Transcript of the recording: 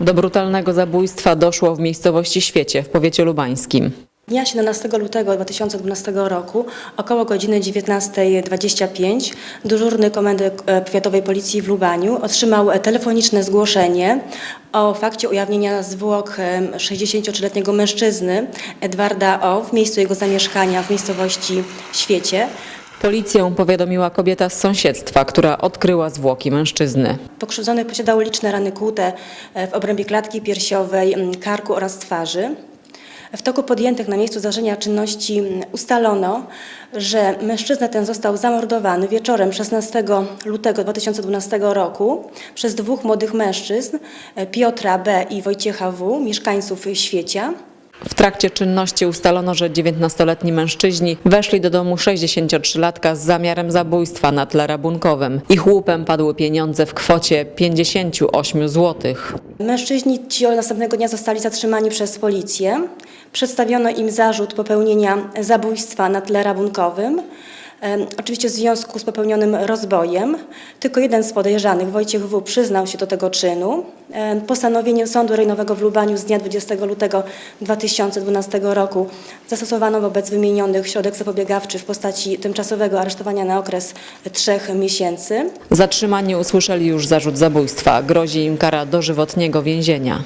Do brutalnego zabójstwa doszło w miejscowości Świecie w powiecie lubańskim. Dnia 17 lutego 2012 roku około godziny 19.25 dyżurny Komendy e, Powiatowej Policji w Lubaniu otrzymał telefoniczne zgłoszenie o fakcie ujawnienia zwłok e, 63-letniego mężczyzny Edwarda O. w miejscu jego zamieszkania w miejscowości Świecie. Policję powiadomiła kobieta z sąsiedztwa, która odkryła zwłoki mężczyzny. Pokrzywdzony posiadał liczne rany kłute e, w obrębie klatki piersiowej, karku oraz twarzy. W toku podjętych na miejscu zdarzenia czynności ustalono, że mężczyzna ten został zamordowany wieczorem 16 lutego 2012 roku przez dwóch młodych mężczyzn, e, Piotra B. i Wojciecha W., mieszkańców Świecia. W trakcie czynności ustalono, że 19-letni mężczyźni weszli do domu 63-latka z zamiarem zabójstwa na tle rabunkowym. Ich łupem padły pieniądze w kwocie 58 złotych. Mężczyźni ci następnego dnia zostali zatrzymani przez policję. Przedstawiono im zarzut popełnienia zabójstwa na tle rabunkowym. Oczywiście w związku z popełnionym rozbojem. Tylko jeden z podejrzanych, Wojciech W., przyznał się do tego czynu. Em, Postanowieniem Sądu Rejonowego w Lubaniu z dnia 20 lutego 2012 roku zastosowano wobec wymienionych środek zapobiegawczy w postaci tymczasowego aresztowania na okres trzech miesięcy. Zatrzymani usłyszeli już zarzut zabójstwa. Grozi im kara dożywotniego więzienia.